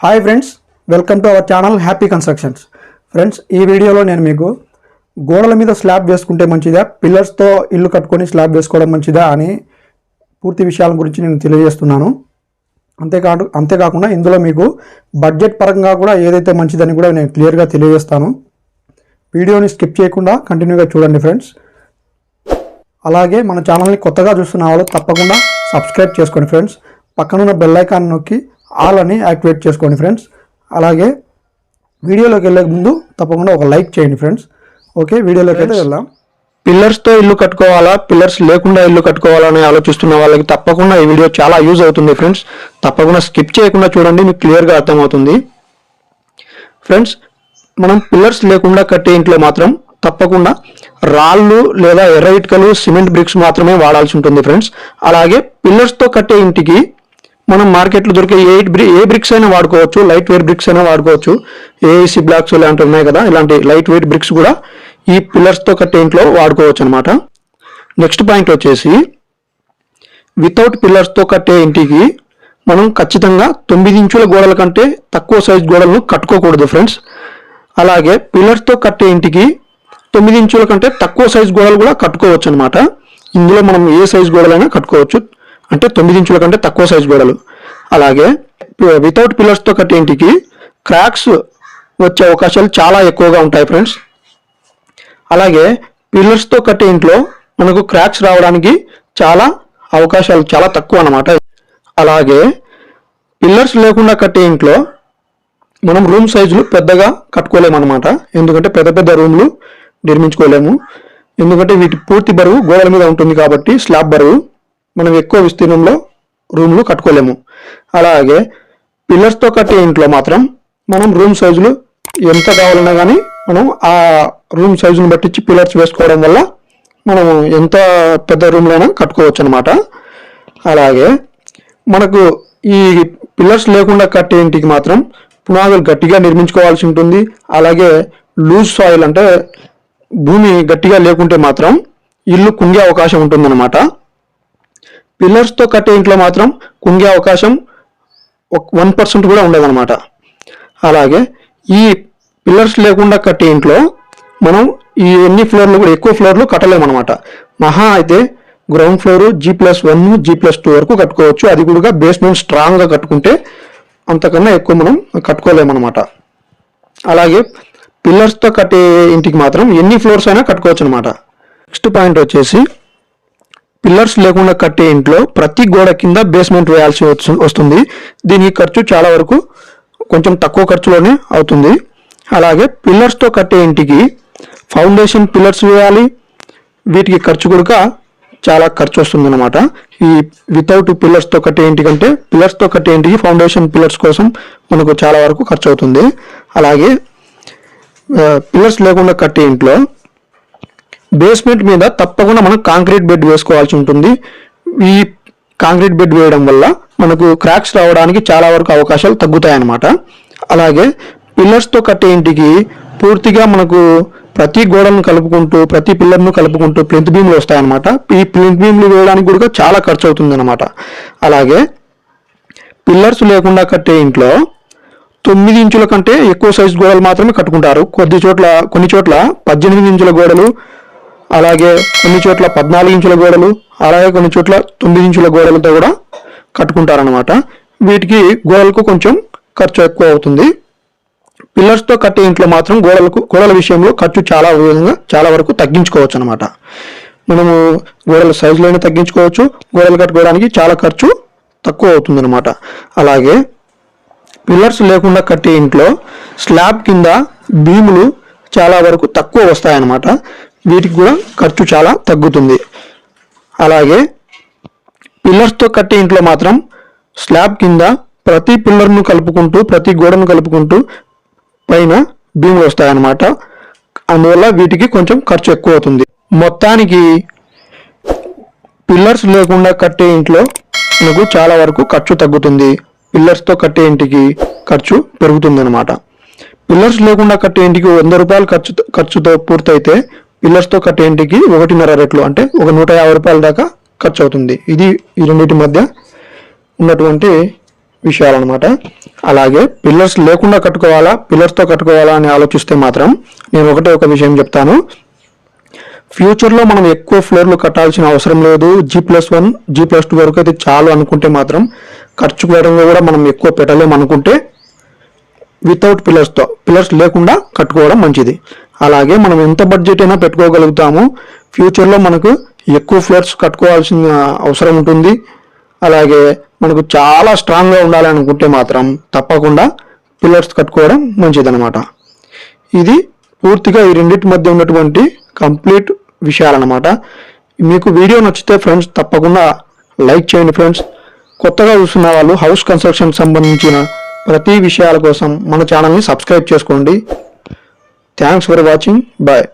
Hi friends welcome to our channel happy constructions friends ఈ వీడియోలో నేను మీకు గోడల మీద స్లాబ్ వేసుకుంటే మంచిదా పిల్లర్స్తో ఇల్లు కట్టుకొని స్లాబ్ వేసుకోవడం మంచిదా అని పూర్తి విషయాల గురించి నేను తెలియజేస్తున్నాను. అంతేకాదు అంతేకాకుండా ఇందులో మీకు బడ్జెట్ పరంగా కూడా ఏదైతే మంచిదని కూడా నేను క్లియర్గా తెలియజేస్తాను. వీడియోని స్కిప్ చేయకుండా కంటిన్యూగా చూడండి ఫ్రెండ్స్ అలాగే మన ఛానల్ని కొత్తగా చూస్తున్న వాళ్ళు తప్పకుండా సబ్స్క్రైబ్ చేసుకోండి ఫ్రెండ్స్ పక్కనున్న బెల్ ఐకాన్ నొక్కి ఆల్ అని యాక్టివేట్ చేసుకోండి ఫ్రెండ్స్. అలాగే వీడియోలోకి వెళ్ళే ముందు తప్పకుండా ఒక లైక్ చేయండి ఫ్రెండ్స్. ఓకే వీడియోలోకి అయితే వెళ్దాం. పిల్లర్స్తో ఇల్లు కట్టుకోవాలా? పిల్లర్స్ లేకుండా ఇల్లు కట్టుకోవాలా అని ఆలోచిస్తున్న వాళ్ళకి తప్పకుండా ఈ వీడియో చాలా యూజ్ అవుతుంది ఫ్రెండ్స్. తప్పకుండా స్కిప్ చేయకుండా చూడండి మీకు క్లియర్గా అర్థమవుతుంది. ఫ్రెండ్స్ మనం పిల్లర్స్ లేకుండా కట్టే ఇంట్లో మాత్రం తప్పకుండా రాళ్ళు లేదా ఎర్ర ఇటుకలు సిమెంట్ బ్రిక్స్ మాత్రమే వాడాల్సి ఉంటుంది ఫ్రెండ్స్. అలాగే పిల్లర్స్తో కట్టే ఇంటికి మనం మార్కెట్లో దొరికే ఏ బ్రి ఏ బ్రిక్స్ అయినా వాడుకోవచ్చు లైట్ వెయిట్ బ్రిక్స్ అయినా వాడుకోవచ్చు. ఏఐసి బ్లాక్స్ ఇలాంటివి ఉన్నాయి కదా ఇలాంటి లైట్ వెయిట్ బ్రిక్స్ కూడా ఈ పిల్లర్స్తో కట్టే ఇంట్లో వాడుకోవచ్చు అనమాట నెక్స్ట్ పాయింట్ వచ్చేసి వితౌట్ పిల్లర్స్తో కట్టే ఇంటికి మనం ఖచ్చితంగా తొమ్మిది ఇంచుల గోడల కంటే తక్కువ సైజ్ గోడలను కట్టుకోకూడదు ఫ్రెండ్స్ అలాగే పిల్లర్స్తో కట్టే ఇంటికి తొమ్మిది ఇంచుల కంటే తక్కువ సైజ్ గోడలు కూడా కట్టుకోవచ్చు అనమాట ఇందులో మనం ఏ సైజ్ గోడలైనా కట్టుకోవచ్చు. అంటే తొమ్మిది ఇంచుల కంటే తక్కువ సైజు గోడలు. అలాగే వితౌట్ పిల్లర్స్తో కట్టే ఇంటికి క్రాక్స్ వచ్చే అవకాశాలు చాలా ఎక్కువగా ఉంటాయి ఫ్రెండ్స్ అలాగే పిల్లర్స్తో కట్టే ఇంట్లో మనకు క్రాక్స్ రావడానికి చాలా అవకాశాలు చాలా తక్కువ అన్నమాట. అలాగే పిల్లర్స్ లేకుండా కట్టే ఇంట్లో మనం రూమ్ సైజులు పెద్దగా కట్టుకోలేము అనమాట ఎందుకంటే పెద్ద పెద్ద రూమ్లు నిర్మించుకోలేము. ఎందుకంటే వీటి పూర్తి బరువు గోడల మీద ఉంటుంది కాబట్టి స్లాబ్ బరువు. మనం ఎక్కువ విస్తీర్ణంలో రూమ్లు కట్టుకోలేము. అలాగే పిల్లర్స్తో కట్టే ఇంట్లో మాత్రం మనం రూమ్ సైజులు ఎంత కావాలన్నా కానీ మనం ఆ రూమ్ సైజుని బట్టించి పిల్లర్స్ వేసుకోవడం వల్ల మనం ఎంత పెద్ద రూమ్లైనా కట్టుకోవచ్చు అనమాట అలాగే మనకు ఈ పిల్లర్స్ లేకుండా కట్టే ఇంటికి మాత్రం పునాదులు గట్టిగా నిర్మించుకోవాల్సి ఉంటుంది. అలాగే లూజ్ సాయిల్ అంటే భూమి గట్టిగా లేకుంటే మాత్రం ఇల్లు కుంగే అవకాశం ఉంటుందన్నమాట. పిల్లర్స్తో కట్టే ఇంట్లో మాత్రం కుంగే అవకాశం వన్ పర్సెంట్ కూడా ఉండదన్నమాట. అలాగే ఈ పిల్లర్స్ లేకుండా కట్టే ఇంట్లో మనం ఈ ఎన్ని ఫ్లోర్లు కూడా ఎక్కువ ఫ్లోర్లు కట్టలేమన్నమాట. మహా అయితే ground floor G plus one G plus two వరకు కట్టుకోవచ్చు. అది కూడా బేస్మెంట్ స్ట్రాంగ్గా కట్టుకుంటే అంతకన్నా ఎక్కువ మనం కట్టుకోలేమన్నమాట. అలాగే పిల్లర్స్తో కట్టే ఇంటికి మాత్రం ఎన్ని ఫ్లోర్స్ అయినా కట్టుకోవచ్చు అనమాట నెక్స్ట్ పాయింట్ వచ్చేసి పిల్లర్స్ లేకుండా కట్టే ఇంట్లో ప్రతి గోడ కింద బేస్మెంట్ వేయాల్సి వస్తుంది. దీనికి ఖర్చు చాలా వరకు కొంచెం తక్కువ ఖర్చులోనే అవుతుంది. అలాగే పిల్లర్స్తో కట్టే ఇంటికి ఫౌండేషన్ పిల్లర్స్ వేయాలి. వీటికి ఖర్చు కూడా చాలా ఖర్చు వస్తుందన్నమాట. ఈ వితౌట్ పిల్లర్స్తో కట్టే ఇంటికంటే పిల్లర్స్తో కట్టే ఇంటికి ఫౌండేషన్ పిల్లర్స్ కోసం మనకు చాలా వరకు ఖర్చు అవుతుంది. అలాగే పిల్లర్స్ లేకుండా కట్టే ఇంట్లో బేస్మెంట్ మీద తప్పకుండా మనం కాంక్రీట్ బెడ్ వేసుకోవాల్సి ఉంటుంది. ఈ కాంక్రీట్ బెడ్ వేయడం వల్ల మనకు క్రాక్స్ రావడానికి చాలా వరకు అవకాశాలు తగ్గుతాయి అన్నమాట అలాగే పిల్లర్స్తో కట్టే ఇంటికి పూర్తిగా మనకు ప్రతి గోడలను కలుపుకుంటూ ప్రతి పిల్లర్ను కలుపుకుంటూ ప్లింత్ బీమ్లు వస్తాయన్నమాట. ఈ ప్లింత్ బీమ్లు వేయడానికి కూడా చాలా ఖర్చు అవుతుంది అనమాట అలాగే పిల్లర్స్ లేకుండా కట్టే ఇంట్లో తొమ్మిది ఇంచుల కంటే ఎక్కువ సైజు గోడలు మాత్రమే కట్టుకుంటారు. కొద్ది చోట్ల కొన్ని చోట్ల పద్దెనిమిది ఇంచుల గోడలు అలాగే కొన్ని చోట్ల పద్నాలుగు ఇంచుల గోడలు అలాగే కొన్ని చోట్ల తొమ్మిది ఇంచుల గోడలతో కూడా కట్టుకుంటారనమాట వీటికి గోడలకు కొంచెం ఖర్చు ఎక్కువ అవుతుంది. పిల్లర్స్తో కట్టే ఇంట్లో మాత్రం గోడలకు గోడల విషయంలో ఖర్చు చాలా విధంగా చాలా వరకు తగ్గించుకోవచ్చు అనమాట మనము గోడల సైజులోనే తగ్గించుకోవచ్చు గోడలు కట్టుకోవడానికి చాలా ఖర్చు తక్కువ అవుతుంది అనమాట అలాగే పిల్లర్స్ లేకుండా కట్టే ఇంట్లో స్లాబ్ కింద భీములు చాలా వరకు తక్కువ వస్తాయన్నమాట. వీటికి కూడా ఖర్చు చాలా తగ్గుతుంది. అలాగే పిల్లర్స్తో కట్టే ఇంట్లో మాత్రం స్లాబ్ కింద ప్రతి పిల్లర్ను కలుపుకుంటూ ప్రతి గోడను కలుపుకుంటూ పైన భీములు వస్తాయన్నమాట. అందువల్ల వీటికి కొంచెం ఖర్చు ఎక్కువ అవుతుంది. మొత్తానికి పిల్లర్స్ లేకుండా కట్టే ఇంట్లో మనకు చాలా వరకు ఖర్చు తగ్గుతుంది. పిల్లర్స్తో కట్టే ఇంటికి ఖర్చు పెరుగుతుంది అనమాట పిల్లర్స్ లేకుండా కట్టే ఇంటికి వంద రూపాయలు ఖర్చు ఖర్చుతో పూర్తయితే పిల్లర్స్తో కట్టే ఇంటికి ఒకటిన్నర రెట్లు అంటే ఒక నూట యాభై రూపాయల దాకా ఖర్చు అవుతుంది ఇది ఈ రెండింటి మధ్య ఉన్నటువంటి విషయాలన్నమాట. అలాగే పిల్లర్స్ లేకుండా కట్టుకోవాలా పిల్లర్స్తో కట్టుకోవాలా అని ఆలోచిస్తే మాత్రం నేను ఒకటే ఒక విషయం చెప్తాను. ఫ్యూచర్లో మనం ఎక్కువ ఫ్లోర్లు కట్టాల్సిన అవసరం లేదు. G plus one G plus two వరకు అయితే చాలు అనుకుంటే మాత్రం ఖర్చు పరంగా కూడా మనం ఎక్కువ పెట్టలేము అనుకుంటే వితౌట్ పిల్లర్స్తో పిల్లర్స్ లేకుండా కట్టుకోవడం మంచిది. అలాగే మనం ఎంత బడ్జెట్ అయినా పెట్టుకోగలుగుతాము. ఫ్యూచర్లో మనకు ఎక్కువ ఫ్లోర్స్ కట్టుకోవాల్సిన అవసరం ఉంటుంది. అలాగే మనకు చాలా స్ట్రాంగ్గా ఉండాలి అనుకుంటే మాత్రం తప్పకుండా పిల్లర్స్ కట్టుకోవడం మంచిదన్నమాట. ఇది పూర్తిగా ఈ రెండింటి మధ్య ఉన్నటువంటి కంప్లీట్ విషయాలన్నమాట మీకు వీడియో నచ్చితే ఫ్రెండ్స్ తప్పకుండా లైక్ చేయండి ఫ్రెండ్స్ కొత్తగా చూస్తున్న వాళ్ళు హౌస్ కన్స్ట్రక్షన్ సంబంధించిన ప్రతి విషయాల కోసం మన ఛానల్ని సబ్స్క్రైబ్ చేసుకోండి. Thanks for watching bye